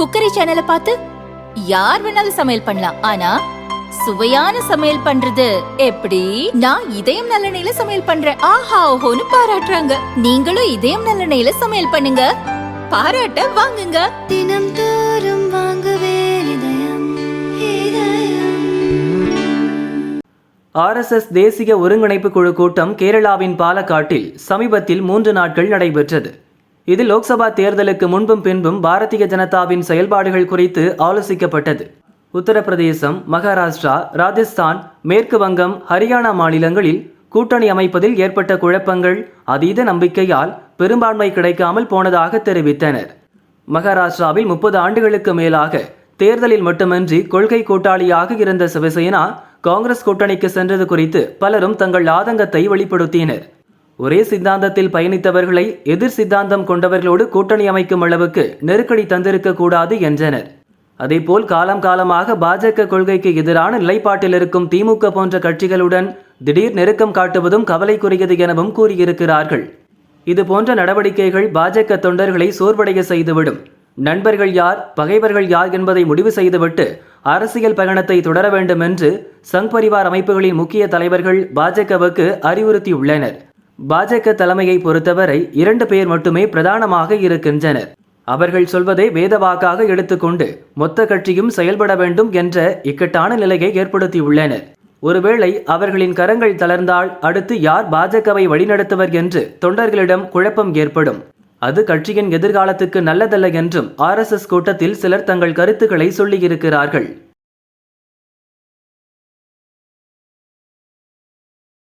Cookery சேனலை பார்த்து யார் வேணாலும் சமையல் பண்ணலாம். ஆனா சுவையான சமையல் பண்றது எப்படி? நான் இதயம் நல்லெண்ணெயில சமையல் பண்றேன். ஆஹா ஓஹோன்னு பாராட்டுறாங்க. நீங்களும் இதயம் நல்லெண்ணெயில சமையல் பண்ணுங்க. பாராட்ட வாங்குங்க. தினம் தோறும் வாங்குவே ஆர்எஸ்எஸ் தேசிய ஒருங்கிணைப்பு குழு கூட்டம் கேரளாவின் பாலக்காட்டில் சமீபத்தில் மூன்று நாட்கள் நடைபெற்றது. இது லோக்சபா தேர்தலுக்கு முன்பும் பின்பும் பாரதிய ஜனதாவின் செயல்பாடுகள் குறித்து ஆலோசிக்கப்பட்டது. உத்தரப்பிரதேசம் மகாராஷ்டிரா ராஜஸ்தான் மேற்கு வங்கம் ஹரியானா மாநிலங்களில் கூட்டணி அமைப்பதில் ஏற்பட்ட குழப்பங்கள் அதீத நம்பிக்கையால் பெரும்பான்மை கிடைக்காமல் போனதாக தெரிவித்தனர். மகாராஷ்டிராவில் முப்பது ஆண்டுகளுக்கு மேலாக தேர்தலில் மட்டுமின்றி கொள்கை கூட்டாளியாக இருந்த சிவசேனா காங்கிரஸ் கூட்டணிக்கு சென்றது குறித்து பலரும் தங்கள் ஆதங்கத்தை வெளிப்படுத்தினர். ஒரே சித்தாந்தத்தில் பயணித்தவர்களை எதிர் சித்தாந்தம் கொண்டவர்களோடு கூட்டணி அமைக்கும் அளவுக்கு நெருக்கடி தந்திருக்க கூடாது என்றனர். அதேபோல் காலம் காலமாக பாஜக கொள்கைக்கு எதிரான நிலைப்பாட்டில் இருக்கும் திமுக போன்ற கட்சிகளுடன் திடீர் நெருக்கம் காட்டுவதும் கவலைக்குரியது எனவும் கூறியிருக்கிறார்கள். இது போன்ற நடவடிக்கைகள் பாஜக தொண்டர்களை சோர்வடைய செய்துவிடும். நண்பர்கள் யார் பகைவர்கள் யார் என்பதை முடிவு செய்துவிட்டு அரசியல் பயணத்தை தொடர வேண்டும் என்று சங் பரிவார் அமைப்புகளின் முக்கிய தலைவர்கள் பாஜகவுக்கு அறிவுறுத்தியுள்ளனர். பாஜக தலைமையை பொறுத்தவரை இரண்டு பேர் மட்டுமே பிரதானமாக இருக்கின்றனர். அவர்கள் சொல்வதை வேதவாக்காக எடுத்துக்கொண்டு மொத்த கட்சியும் செயல்பட வேண்டும் என்ற இக்கட்டான நிலையை ஏற்படுத்தியுள்ளனர். ஒருவேளை அவர்களின் கரங்கள் தளர்ந்தால் அடுத்து யார் பாஜகவை வழிநடத்துவர் என்று தொண்டர்களிடம் குழப்பம் ஏற்படும். அது கட்சியின் எதிர்காலத்துக்கு நல்லதல்ல என்றும் ஆர்எஸ்எஸ் கூட்டத்தில் சிலர் தங்கள் கருத்துக்களை சொல்லியிருக்கிறார்கள்.